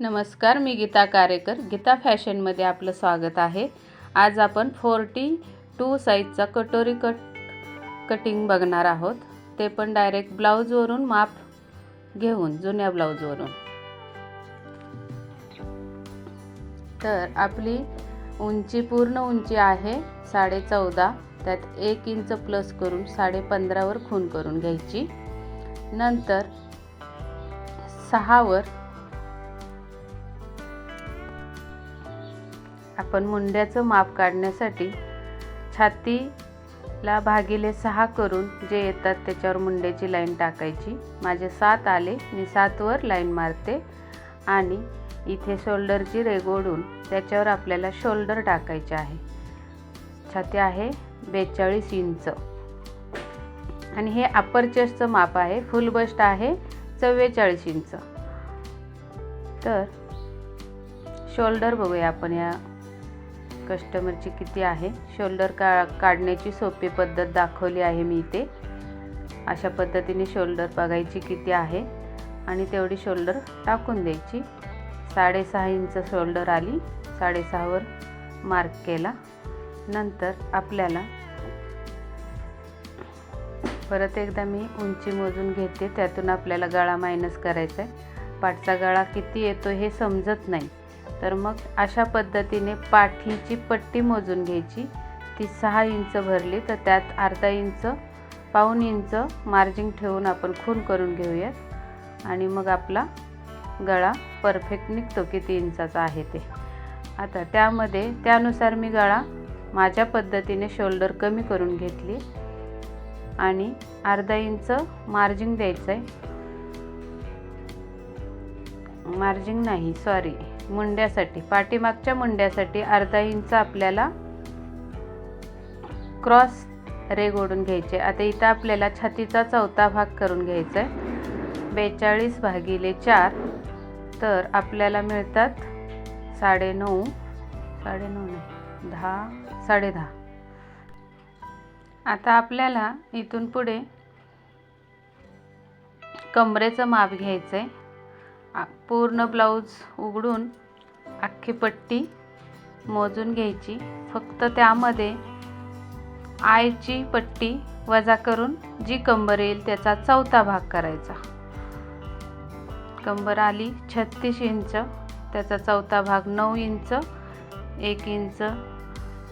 नमस्कार मी गीता कारेकर. गीता फॅशनमध्ये आपलं स्वागत आहे. आज आपण फोर्टी टू साईजचा कटोरी कट कटिंग बघणार आहोत. ते पण डायरेक्ट ब्लाऊजवरून माप घेऊन जुन्या ब्लाऊजवरून. तर आपली उंची पूर्ण उंची आहे साडे चौदा. त्यात एक इंच प्लस करून साडे पंधरावर खून करून घ्यायची. नंतर सहावर आपण मुंड्याचं माप काढण्यासाठी छातीला भागिले सहा करून जे येतात त्याच्यावर मुंड्याची लाईन टाकायची. माझे सात आले मी सातवर लाईन मारते आणि इथे शोल्डरची रेगोडून त्याच्यावर आपल्याला शोल्डर टाकायचे आहे. छाती आहे बेचाळीस इंच. आणि हे अप्पर चेस्टचं माप आहे फुल बस्ट आहे चव्वेचाळीस इंच तर शोल्डर बघूया आपण या कस्टमरची किती आहे. शोल्डर का काढण्याची सोपी पद्धत दाखवली आहे मी इथे. अशा पद्धतीने शोल्डर बघायची किती आहे आणि तेवढी शोल्डर टाकून द्यायची. साडेसहा इंच शोल्डर आली साडेसहावर मार्क केला. नंतर आपल्याला परत एकदा मी उंची मोजून घेते त्यातून आपल्याला गळा मायनस करायचा आहे. पाठचा गळा किती येतो हे समजत नाही. तर मग अशा पद्धतीने पाठीची पट्टी मोजून घ्यायची. ती सहा इंच भरली तर त्यात अर्धा इंच पाऊण इंच मार्जिंग ठेवून आपण खून करून घेऊयात. आणि मग आपला गळा परफेक्ट निघतो किती इंचाचा आहे ते. आता त्यामध्ये त्यानुसार मी गळा माझ्या पद्धतीने शोल्डर कमी करून घेतली. आणि अर्धा इंच मार्जिंग द्यायचं आहे मार्जिंग नाही सॉरी मुंड्यासाठी पाठीमागच्या मुंड्यासाठी अर्धा इंच आपल्याला क्रॉस रेग ओढून घ्यायचे. आता इथं आपल्याला छातीचा चौथा भाग करून घ्यायचा आहे बेचाळीस भागिले चार तर आपल्याला मिळतात साडेनऊ साडेनऊ नाही दहा साडेदहा आता आपल्याला इथून पुढे कमरेचं माप घ्यायचं आहे पूर्ण ब्लाऊज उघडून अख्खी पट्टी मोजून घ्यायची. फक्त त्यामध्ये आयची पट्टी वजा करून जी कंबर येईल त्याचा चौथा भाग करायचा. कंबर आली छत्तीस इंच त्याचा चौथा भाग नऊ इंच एक इंच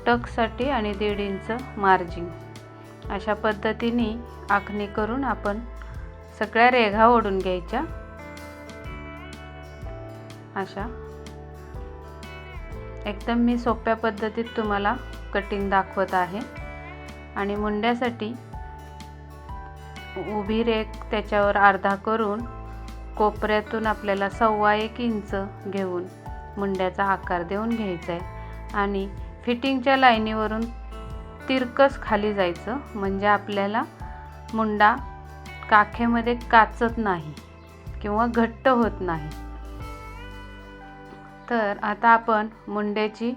टकसाठी आणि दीड इंच मार्जिंग अशा पद्धतीने आखणी करून आपण सगळ्या रेघा ओढून घ्यायच्या. अशा. एकदम मी सोप्या पद्धतीत तुम्हाला कटिंग दाखवत आहे. आणि मुंड्यासाठी उभी रेख त्याच्यावर अर्धा करून कोपऱ्यातून आपल्याला सव्वा एक इंच घेऊन मुंड्याचा आकार देऊन घ्यायचा आहे. आणि फिटिंगच्या लाईनीवरून तिरकस खाली जायचं. म्हणजे आपल्याला मुंडा काखेमध्ये काचत नाही किंवा घट्ट होत नाही. तर आता आपण मुंड्याची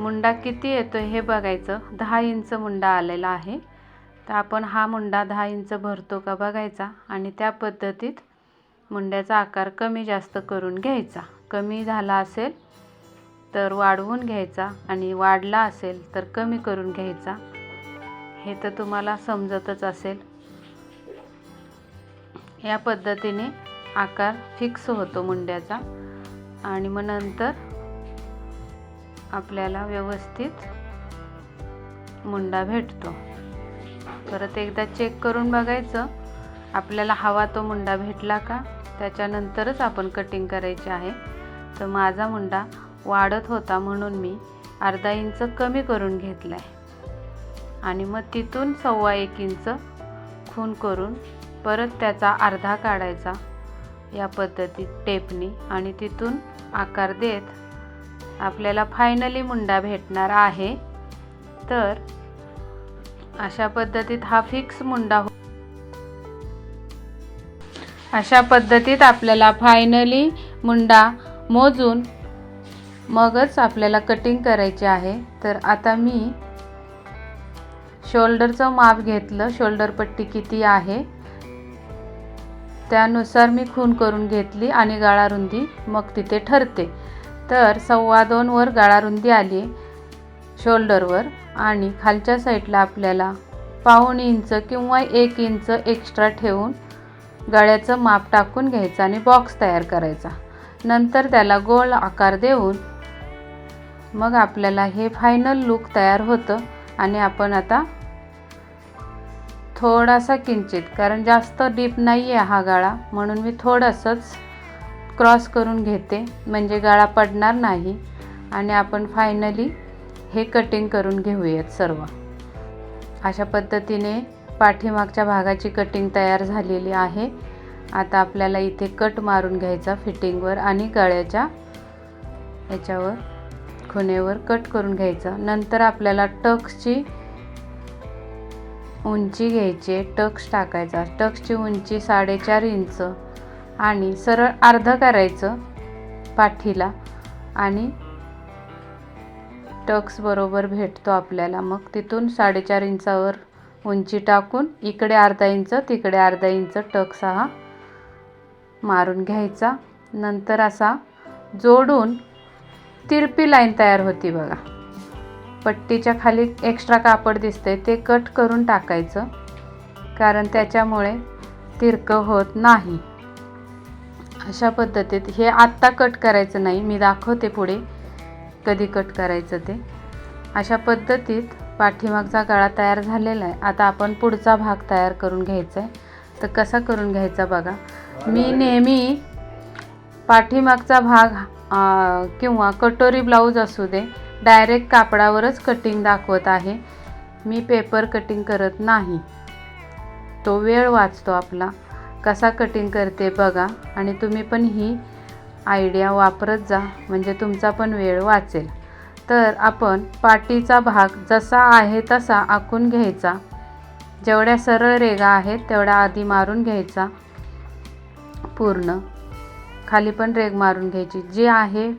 मुंडा किती येतो हे बघायचं. दहा इंच मुंडा आलेला आहे. तर आपण हा मुंडा दहा इंच भरतो का बघायचा. आणि त्या पद्धतीत मुंड्याचा आकार कमी जास्त करून घ्यायचा. कमी झाला असेल तर वाढवून घ्यायचा आणि वाढला असेल तर कमी करून घ्यायचा. हे तर तुम्हाला समजतच असेल. या पद्धतीने आकार फिक्स होतो मुंड्याचा आणि मग नंतर आपल्याला व्यवस्थित मुंडा भेटतो. परत एकदा चेक करून बघायचं आपल्याला हवा तो मुंडा भेटला का? त्याच्यानंतरच आपण कटिंग करायची आहे. तर माझा मुंडा वाढत होता म्हणून मी अर्धा इंच कमी करून घेतला आहे आणि मग तिथून सव्वा एक इंच खून करून परत त्याचा अर्धा काढायचा. या पद्धतीत टेपनी आणि तिथून आकार देत आपल्याला फायनली मुंडा भेटणार आहे. तर अशा पद्धतीत हा फिक्स मुंडा हो अशा पद्धतीत आपल्याला फायनली मुंडा मोजून मगच आपल्याला कटिंग करायची आहे. तर आता मी शोल्डरचं माप घेतलं. शोल्डर पट्टी किती आहे? त्यानुसार मी खून करून घेतली आणि गाळारुंदी मग तिथे ठरते. तर सव्वा दोनवर गाळारुंदी आली शोल्डरवर आणि खालच्या साईडला आपल्याला पाऊण इंच किंवा एक इंच एक्स्ट्रा ठेवून गळ्याचं माप टाकून घ्यायचं आणि बॉक्स तयार करायचा. नंतर त्याला गोल आकार देऊन मग आपल्याला हे फायनल लुक तयार होतं आणि आपण आता थोडासा किंचित कारण जास्त डीप नाही आहे हा गाळा म्हणून मी थोडंसंच क्रॉस करून घेते म्हणजे गाळा पडणार नाही. आणि आपण फायनली हे कटिंग करून घेऊयात सर्व. अशा पद्धतीने पाठीमागच्या भागाची कटिंग तयार झालेली आहे. आता आपल्याला इथे कट मारून घ्यायचा फिटिंगवर आणि गळ्याच्या याच्यावर. खुणेवर कट करून घ्यायचा. नंतर आपल्याला टक्सची उंची घ्यायची आहे. टक्स टाकायचा. टक्सची उंची साडेचार इंच आणि सरळ अर्ध करायचं पाठीला आणि टक्स बरोबर भेटतो आपल्याला. मग तिथून साडेचार इंचावर उंची टाकून इकडे अर्धा इंच तिकडे अर्धा इंच टक्स हा मारून घ्यायचा. नंतर असा जोडून तिरपी लाईन तयार होती बघा. पट्टीच्या खाली एक्स्ट्रा कापड दिसतंय. ते कट करून टाकायचं. कारण त्याच्यामुळे तिरकं होत नाही. अशा पद्धतीत हे आत्ता कट करायचं नाही. मी दाखवते पुढे कधी कट करायचं ते. अशा पद्धतीत पाठीमागचा गळा तयार झालेला आहे. आता आपण पुढचा भाग तयार करून घ्यायचा आहे. तर कसा करून घ्यायचा बघा. मी नेहमी पाठीमागचा भाग किंवा कटोरी ब्लाऊज असू दे डायरेक्ट कापडावरच कटिंग दाखवत आहे. मी पेपर कटिंग करत नाही. तो वेळ वाचतो आपला. कसा कटिंग करते बघा. आणि तुम्ही पण ही आयडिया वापरत जा. म्हणजे तुमचा पण वेळ वाचेल. तर आपण पाटीचा भाग जसा आहे तसा आखून घ्यायचा. जेवढ्या सरळ रेगा आहेत तेवढ्या आधी मारून घ्यायचा. पूर्ण. खाली पण रेग मारून घ्यायची. जी आहे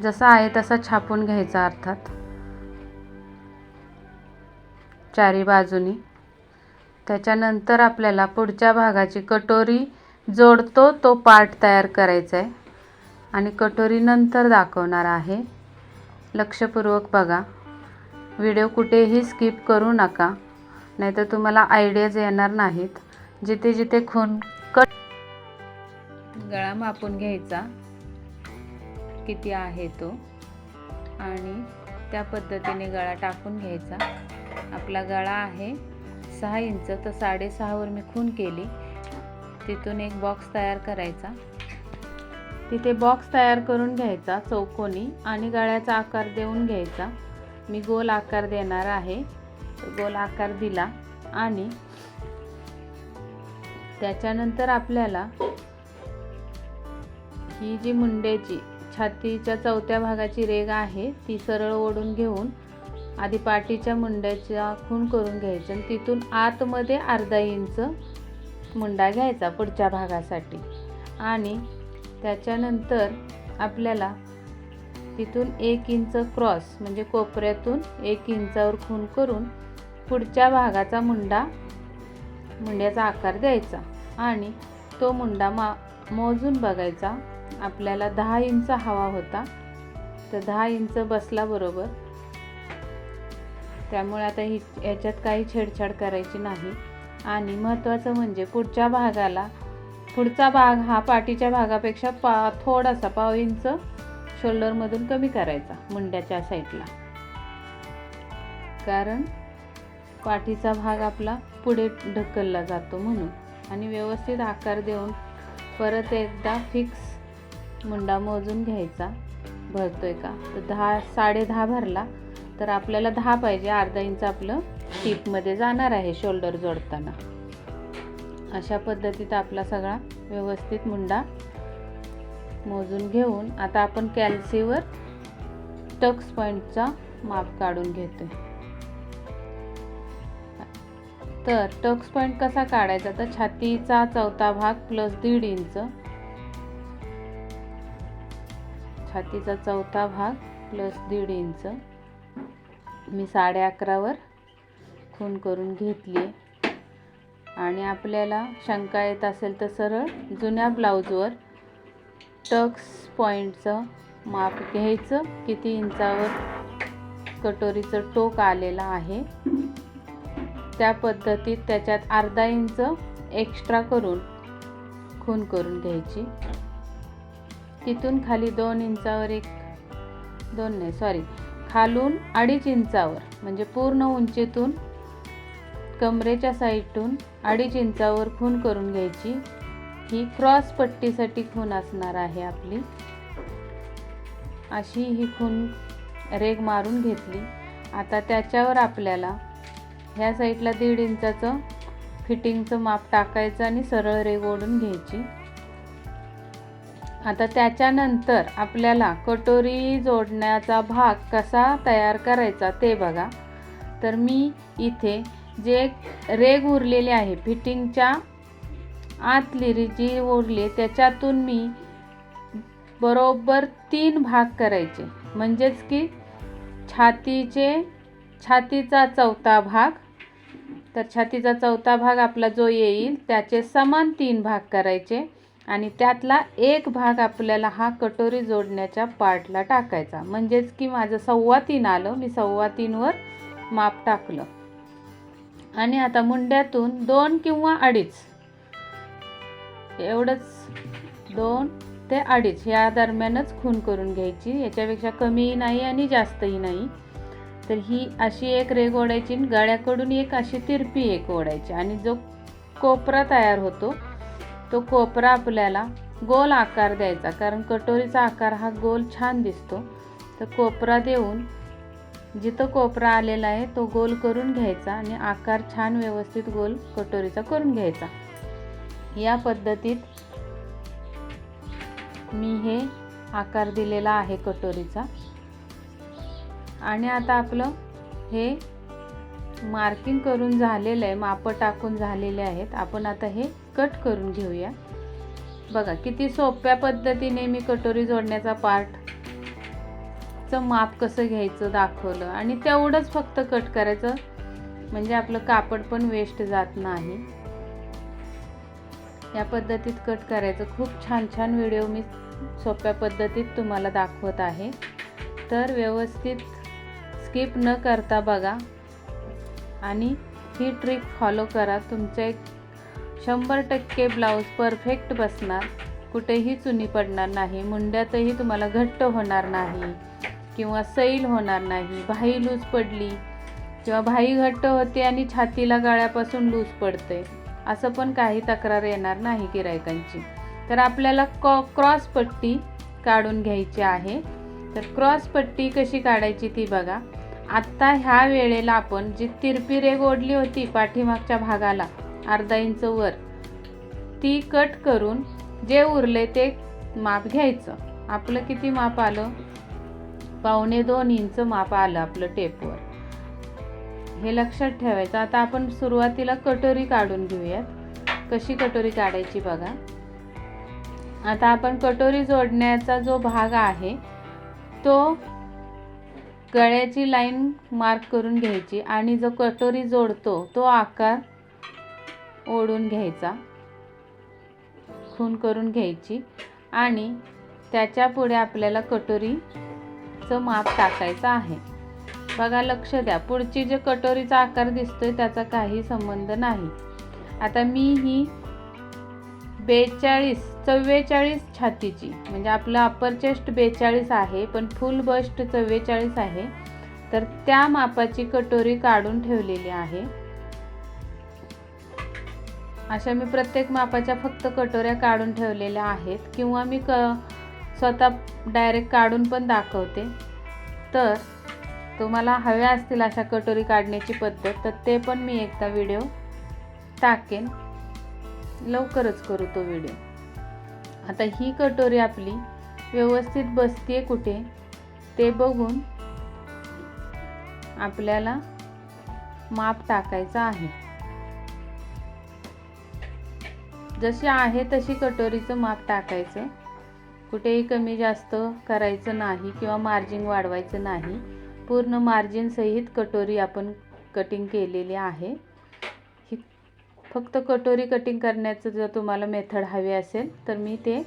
जसा आहे तसा छापून घ्यायचा अर्थात. चारी बाजूनी. त्याच्यानंतर आपल्याला पुढच्या भागाची कटोरी जोडतो तो पार्ट तयार करायचा आहे आणि कटोरी नंतर दाखवणार आहे. लक्षपूर्वक बघा. व्हिडिओ कुठेही स्किप करू नका. नाहीतर तुम्हाला आयडियाज येणार नाहीत. जिथे जिथे खून कट गळा मापून घ्यायचा. किती आहे तो? आणि त्या पद्धतीने गळा टाकून घ्यायचा. आपला गळा आहे सहा इंच तर साडेसहावर मी खून केली. तिथून एक बॉक्स तयार करायचा. तिथे बॉक्स तयार करून घ्यायचा चौकोनी आणि गळ्याचा आकार देऊन घ्यायचा. मी गोल आकार देणार आहे. गोल आकार दिला आणि त्याच्यानंतर आपल्याला ही जी मुंड्याची छातीच्या चौथ्या भागाची रेग आहे ती सरळ ओढून घेऊन आधी पाठीच्या मुंड्याचा खून करून घ्यायचं आणि तिथून आतमध्ये अर्धा इंच मुंडा घ्यायचा पुढच्या भागासाठी. आणि त्याच्यानंतर आपल्याला तिथून एक इंच क्रॉस म्हणजे कोपऱ्यातून एक इंचावर खून करून पुढच्या भागाचा मुंडा मुंड्याचा आकार द्यायचा. आणि तो मुंडा मा मोजून बघायचा. आपल्याला दहा इंच हवा होता. तर दहा इंच बसला बरोबर. त्यामुळे आता ही याच्यात काही छेडछाड करायची नाही. आणि महत्त्वाचं म्हणजे पुढच्या भागाला पुढचा भाग हा पाठीच्या भागापेक्षा पा थोडासा पाव इंच शोल्डरमधून कमी करायचा मुंड्याच्या साईडला. कारण पाठीचा भाग आपला पुढे ढकलला जातो म्हणून. आणि व्यवस्थित आकार देऊन परत एकदा फिक्स मुंडा मोजून घ्यायचा. भरतोय का? तर दहा साडे दहा भरला. तर आपल्याला दहा पाहिजे. अर्धा इंच आपलं टीपमध्ये जाणार आहे शोल्डर जोडताना. अशा पद्धतीत आपला सगळा व्यवस्थित मुंडा मोजून घेऊन आता आपण कॅल्सीवर टक्स पॉईंटचा माप काढून घेतो तर टक्स पॉईंट कसा काढायचा? तर छातीचा चौथा भाग प्लस दीड इंच. छातीचा चौथा भाग प्लस दीड इंच. मी साडे अकरावर खून करून घेतली आणि आपल्याला शंका येत असेल तर सरळ जुन्या ब्लाऊजवर टक्स पॉईंटचं माप घ्यायचं. किती इंचावर कटोरीचं टोक आलेलं आहे. त्या पद्धतीत त्याच्यात अर्धा इंच एक्स्ट्रा करून खून करून घ्यायची. तिथून खाली दोन इंचावर एक दोन नाही सॉरी खालून अडीच इंचावर म्हणजे पूर्ण उंचीतून कमरेच्या साईडतून अडीच इंचावर खून करून घ्यायची. ही क्रॉस पट्टीसाठी खून असणार आहे आपली. अशी ही खून रेग मारून घेतली. आता त्याच्यावर आपल्याला ह्या साईडला दीड इंचाचं फिटिंगचं माप टाकायचं आणि सरळ रेग ओढून घ्यायची. आता त्याच्यानंतर आपल्याला कटोरी जोडण्याचा भाग कसा तयार करायचा ते बघा. तर मी इथे जे रेग उरलेले आहे फिटिंगच्या आतली री जी उरली त्याच्यातून मी बरोबर तीन भाग करायचे. म्हणजेच की छातीचे छातीचा चौथा भाग. तर छातीचा चौथा भाग आपला जो येईल त्याचे समान तीन भाग करायचे. आणि त्यातला एक भाग आपल्याला हा कटोरी जोडण्याच्या पार्टला टाकायचा. म्हणजेच की माझं सव्वा तीन आलं मी सव्वा तीनवर माप टाकलं. आणि आता मुंड्यातून दोन किंवा अडीच. एवढंच. दोन ते अडीच. या दरम्यानच खून करून घ्यायची. याच्यापेक्षा कमीही नाही आणि जास्तही नाही. तर ही अशी एक रेग ओढायची आणि गळ्याकडून एक अशी तिरपी एक ओढायची. आणि जो कोपरा तयार होतो तो कोपरा आपल्याला गोल आकार द्यायचा कारण कटोरीचा आकार हा गोल छान दिसतो. तर कोपरा देऊन जिथं कोपरा आलेला आहे तो गोल करून घ्यायचा आणि आकार छान व्यवस्थित गोल कटोरीचा करून घ्यायचा. या पद्धतीत मी हे आकार दिलेला आहे कटोरीचा. आणि आता आपलं हे मार्किंग करून झालेलं आहे मापं टाकून झालेले आहेत. आपण आता हे कट करून घेऊया. बघा किती सोप्या पद्धतीने मी कटोरी जोडण्याचा पार्टचं माप कसं घ्यायचं दाखवलं. आणि तेवढंच फक्त कट करायचं म्हणजे आपलं कापड पण वेस्ट जात नाही. या पद्धतीत कट करायचं. खूप छान छान व्हिडिओ मी सोप्या पद्धतीत तुम्हाला दाखवत आहे. तर व्यवस्थित स्किप न करता बघा आणि ही ट्रिक फॉलो करा. तुमचं एक शंभर टक्के ब्लाऊज परफेक्ट बसणार. कुठेही चुनी पडणार नाही. मुंड्यातही तुम्हाला घट्ट होणार नाही. किंवा सैल होणार नाही. भाई लूज पडली किंवा भाई घट्ट होते आणि छातीला गाळ्यापासून लूज पडते. असं पण काही तक्रार येणार नाही गिरायकांची तर आपल्याला कॉ क्रॉस पट्टी काढून घ्यायची आहे. तर क्रॉस पट्टी कशी काढायची ती बघा. आत्ता ह्या वेळेला आपण जी तिरपी रेग ओढली होती पाठीमागच्या भागाला अर्धा इंच वर ती कट करून जे उरले ते माप घ्यायचं. आपलं किती माप आलं? पावणे दोन इंच माप आलं आपलं टेपवर. हे लक्षात ठेवायचं. आता आपण सुरुवातीला कटोरी काढून घेऊयात. कशी कटोरी काढायची बघा. आता आपण कटोरी जोडण्याचा जो भाग आहे तो गळ्याची लाईन मार्क करून घ्यायची आणि जो कटोरी जोडतो तो आकार ओढून घ्यायचा. खून करून घ्यायची आणि त्याच्या पुढे आपल्याला कटोरीचं माप टाकायचं आहे. बघा लक्ष द्या. पुढची जे कटोरीचा आकार दिसतोय त्याचा काही संबंध नाही. आता मी ही बेचाळीस चव्वेचाळीस छातीची. म्हणजे आपलं अप्पर चेस्ट बेचाळीस आहे पण फुल बस्ट चव्वेचाळीस आहे. तर त्या मापाची कटोरी काढून ठेवलेली आहे. अशा मी प्रत्येक मापाच्या फक्त कटोऱ्या काढून ठेवलेल्या आहेत. किंवा मी क स्वतः डायरेक्ट काढून पण दाखवते. तर तुम्हाला हव्या असतील अशा कटोरी काढण्याची पद्धत तर ते पण मी एकदा व्हिडिओ टाकेन. लवकरच करू तो व्हिडिओ आता ही कटोरी आपली व्यवस्थित बसते कुठे? ते बघून आपल्याला माप टाकायचं आहे. जशी आहे तशी कटोरीचं माप टाकायचं. कुठेही कमी जास्त करायचं नाही किंवा मार्जिन वाढवायचं नाही. पूर्ण मार्जिन सहित कटोरी आपण कटिंग केलेली आहे. फक्त कटोरी कटिंग करण्याचं जर तुम्हाला मेथड हवी असेल तर मी ते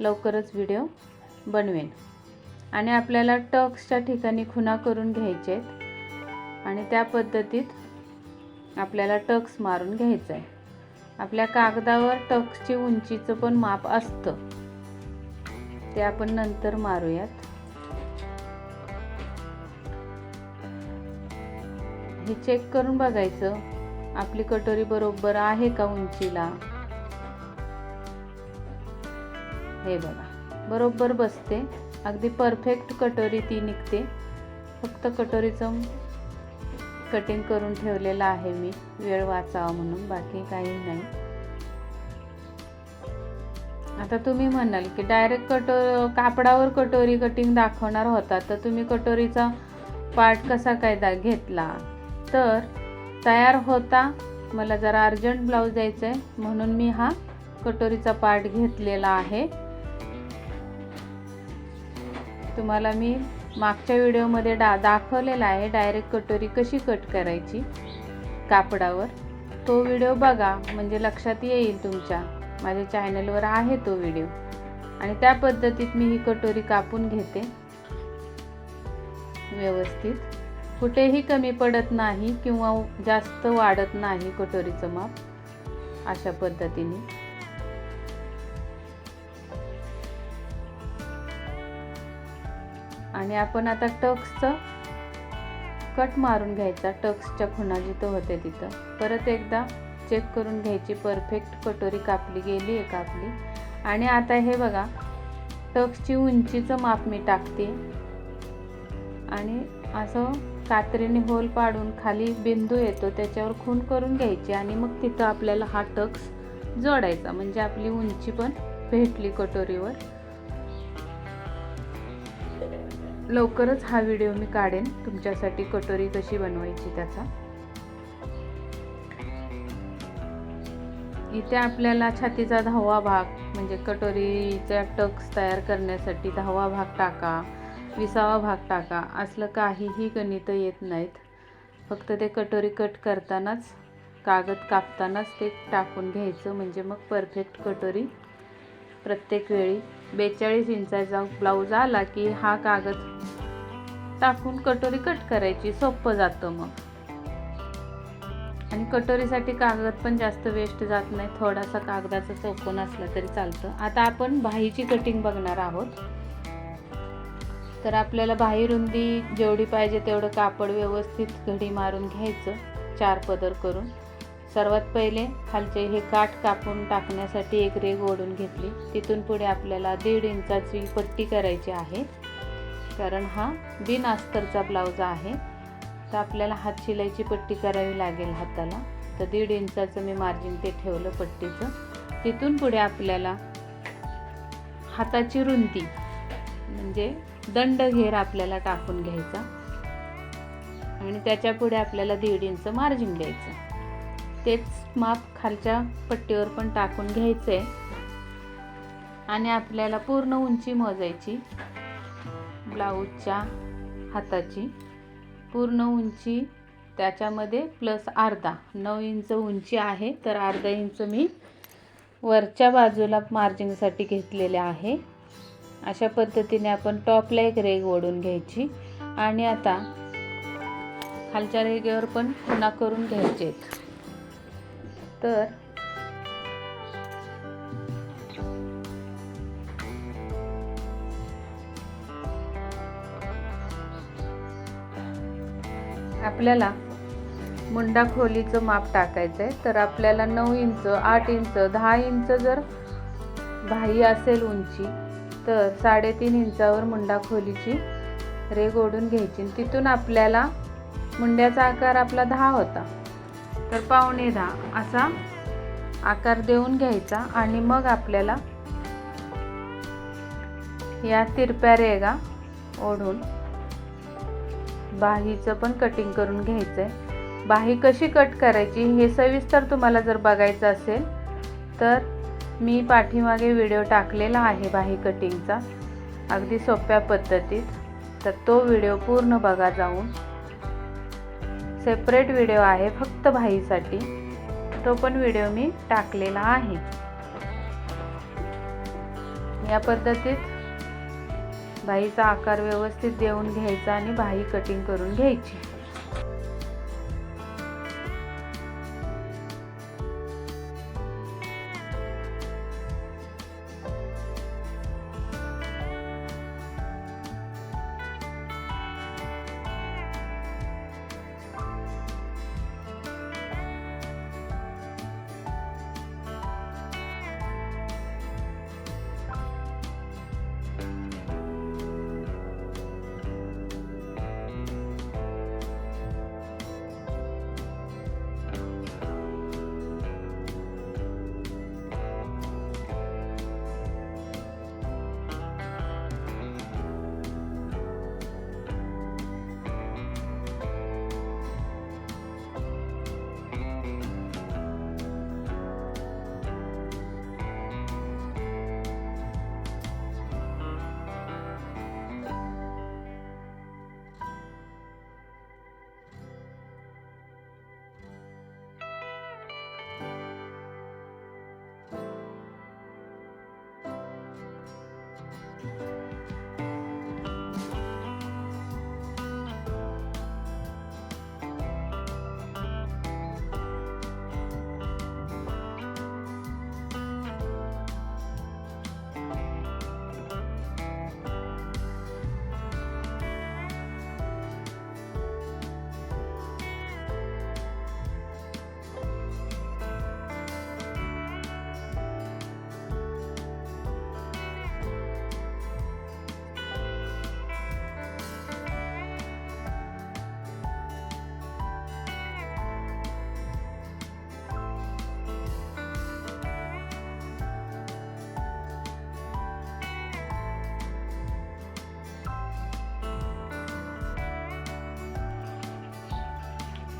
लवकरच व्हिडिओ बनवेन. आणि आपल्याला टक्सच्या ठिकाणी खुणा करून घ्यायचे आहेत. आणि त्या पद्धतीत आपल्याला टक्स मारून घ्यायचं आहे. आपल्या कागदावर टक्सची उंचीचं पण माप असतं. ते आपण नंतर मारूयात. हे चेक करून बघायचं. आपली कटोरी बरोबर आहे का उंचीला? हे बघा बरोबर बसते. अगदी परफेक्ट कटोरी ती निघते. फक्त कटोरीचं कटिंग करून ठेवलेलं आहे मी. वेळ वाचावा म्हणून बाकी काही नाही. आता तुम्ही म्हणाल की डायरेक्ट कटो कापडावर कटोरी कटिंग दाखवणार होता. तर तुम्ही कटोरीचा पार्ट कसा काय दा घेतला? तर तयार होता. मला जरा अर्जंट ब्लाऊज द्यायचं आहे म्हणून मी हा कटोरीचा पार्ट घेतलेला आहे. तुम्हाला मी मागच्या व्हिडिओमध्ये डा दाखवलेला आहे डायरेक्ट कटोरी कशी कट करायची कापडावर. तो व्हिडिओ बघा म्हणजे लक्षात येईल तुमच्या. माझ्या चॅनलवर आहे तो व्हिडिओ. आणि त्या पद्धतीत मी ही कटोरी कापून घेते. व्यवस्थित. कुठेही कमी पडत नाही किंवा जास्त वाढत नाही कटोरीचं माप अशा पद्धतीने. आणि आपण आता टक्सचं कट मारून घ्यायचा. टक्सच्या खुणा जिथं होते तिथं. परत एकदा चेक करून घ्यायची. परफेक्ट कटोरी कापली गेली आहे कापली. आणि आता हे बघा टक्सची उंचीचं माप मी टाकते. आणि असं कात्रीने होल पाडून खाली बिंदू येतो त्याच्यावर खून करून घ्यायची आणि मग तिथं आपल्याला हा टक्स जोडायचा. म्हणजे आपली उंची पण भेटली कटोरीवर. लवकरच हा व्हिडिओ मी काढेन. तुमच्यासाठी कटोरी कशी बनवायची त्याचा. इथे आपल्याला छातीचा दहावा भाग म्हणजे कटोरीचा टक्स तयार करण्यासाठी दहावा भाग टाका. विसावा भाग टाका. असलं काहीही गणितं येत नाहीत. फक्त ते कटोरी कट करतानाच कागद कापतानाच ते टाकून घ्यायचं. म्हणजे मग परफेक्ट कटोरी. प्रत्येक वेळी बेचाळीस इंचाचा ब्लाऊज आला की हा कागद टाकून कटोरी कट करायची. सोपं जातं मग. आणि कटोरीसाठी कागद पण जास्त वेस्ट जात नाही. थोडासा कागदाचा चौकोन असला तरी चालतं. आता आपण भाईची कटिंग बघणार आहोत. तर आपल्याला बाही रुंदी जेवढी पाहिजे तेवढं कापड व्यवस्थित घडी मारून घ्यायचं चार पदर करून. सर्वात पहिले खालचे हे काठ कापून टाकण्यासाठी एक रेग ओढून घेतली. तिथून पुढे आपल्याला दीड इंचाची पट्टी करायची आहे. कारण हा बिन अस्तरचा ब्लाऊज आहे. तर आपल्याला हात शिलाईची पट्टी करावी लागेल हाताला. तर दीड इंचाचं मी मार्जिन ते ठेवलं पट्टीचं. तिथून पुढे आपल्याला हाताची रुंदी म्हणजे दंड घेर आपल्याला टाकून घ्यायचा. आणि त्याच्या पुढे आपल्याला दीड इंच मार्जिन द्यायचं तेच माप खालच्या पट्टीवर पण टाकून घ्यायचं आहे आणि आपल्याला पूर्ण उंची मोजायची. ब्लाऊजच्या हाताची. पूर्ण उंची त्याच्यामध्ये प्लस अर्धा. नऊ इंच उंची आहे तर अर्धा इंच मी वरच्या बाजूला मार्जिंगसाठी घेतलेले आहे. अशा पद्धतीने आपण टॉपला एक रेग ओढून घ्यायची. आणि आता खालच्या रेगेवर पण खुणा करून घ्यायचे. तर आपल्याला मुंडा खोलीचं माप टाकायचं आहे तर आपल्याला नऊ इंच आठ इंच दहा इंच जर बाही असेल उंची तर साडेतीन इंचावर मुंडा खोलीची रेग ओढून घ्यायची. तिथून आपल्याला मुंड्याचा आकार आपला दहा होता. तर पावणे दहा असा आकार देऊन घ्यायचा आणि मग आपल्याला या तिरप्या रेगा ओढून बाहीचं पण कटिंग करून घ्यायचं आहे बाही कशी कट करायची हे सविस्तर तुम्हाला जर बघायचं असेल तर मी पाठीमागे व्हिडिओ टाकलेला आहे बाही कटिंगचा. अगदी सोप्या पद्धतीत. तर तो व्हिडिओ पूर्ण बघा जाऊन. सेपरेट व्हिडिओ आहे फक्त भाईसाठी तो पण व्हिडिओ मी टाकलेला आहे. या पद्धतीत भाईचा आकार व्यवस्थित देऊन घ्यायचा आणि भाई कटिंग करून घ्यायची.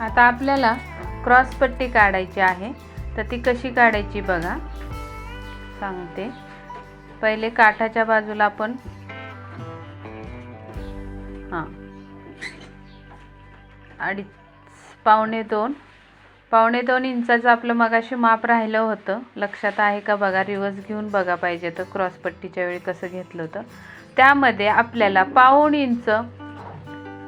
आता आपल्याला क्रॉस पट्टी काढायची आहे. तर ती कशी काढायची बघा. सांगते. पहिले काठाच्या बाजूला आपण हां. अडीच पावणे दोन. पावणे दोन इंचाचं आपलं मगाशी माप राहिलं होतं. लक्षात आहे का बघा रिवर्स घेऊन बघा पाहिजे तर क्रॉस पट्टीच्या वेळी कसं घेतलं होतं. त्यामध्ये आपल्याला पाऊण इंच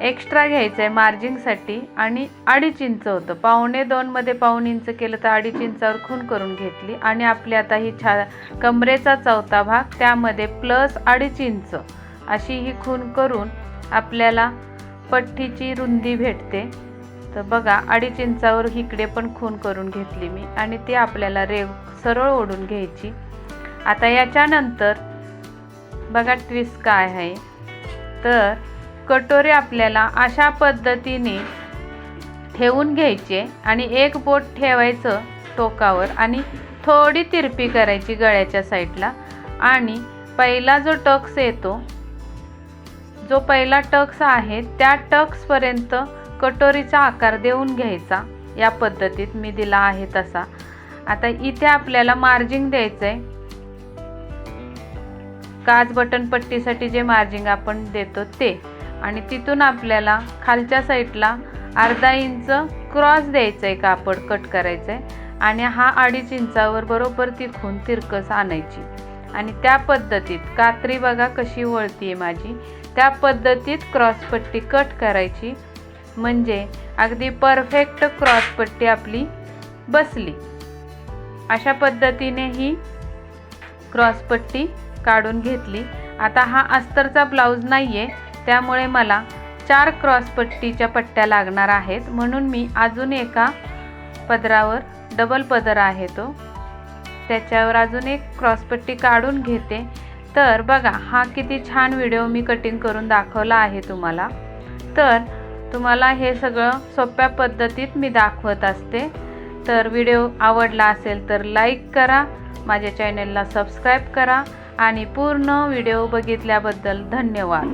एक्स्ट्रा घ्यायचं आहे मार्जिंगसाठी आणि अडीच इंच होतं. पावणे दोनमध्ये पाऊण इंच केलं तर अडीच इंचावर खून करून घेतली आणि आपली आता ही छा कमरेचा चौथा भाग त्यामध्ये प्लस अडीच इंच अशी ही खून करून आपल्याला पट्टीची रुंदी भेटते. तर बघा अडीच इंचावर इकडे पण खून करून घेतली मी आणि ती आपल्याला रेव सरळ ओढून घ्यायची. आता याच्यानंतर बघा ट्विस्ट काय आहे. तर कटोरे आपल्याला अशा पद्धतीने ठेवून घ्यायचे आणि एक बोट ठेवायचं टोकावर आणि थोडी तिरपी करायची गळ्याच्या साईडला. आणि पहिला जो टक्स येतो जो पहिला टक्स आहे त्या टक्सपर्यंत कटोरीचा आकार देऊन घ्यायचा. या पद्धतीत मी दिला आहे तसा. आता इथे आपल्याला मार्जिंग द्यायचं आहे काच बटन पट्टीसाठी जे मार्जिंग आपण देतो ते. आणि तिथून आपल्याला खालच्या साईडला अर्धा इंच क्रॉस द्यायचं आहे कापड कट करायचं आहे आणि हा अडीच इंचावर बरोबर ती खून तिरकस आणायची. आणि त्या पद्धतीत कात्री बघा कशी वळती आहे माझी त्या पद्धतीत क्रॉसपट्टी कट करायची. म्हणजे अगदी परफेक्ट क्रॉसपट्टी आपली बसली. अशा पद्धतीने ही क्रॉसपट्टी काढून घेतली. आता हा अस्तरचा ब्लाऊज नाही आहे त्यामुळे मला चार क्रॉसपट्टीच्या पट्ट्या लागणार आहेत. म्हणून मी अजून एका पदरावर डबल पदर आहे तो. त्याच्यावर अजून एक क्रॉसपट्टी काढून घेते. तर बघा हा किती छान व्हिडिओ मी कटिंग करून दाखवला आहे तुम्हाला. तर तुम्हाला हे सगळं सोप्या पद्धतीत मी दाखवत असते. तर व्हिडिओ आवडला असेल तर लाईक करा. माझ्या चॅनलला सबस्क्राईब करा. आणि पूर्ण व्हिडिओ बघितल्याबद्दल धन्यवाद.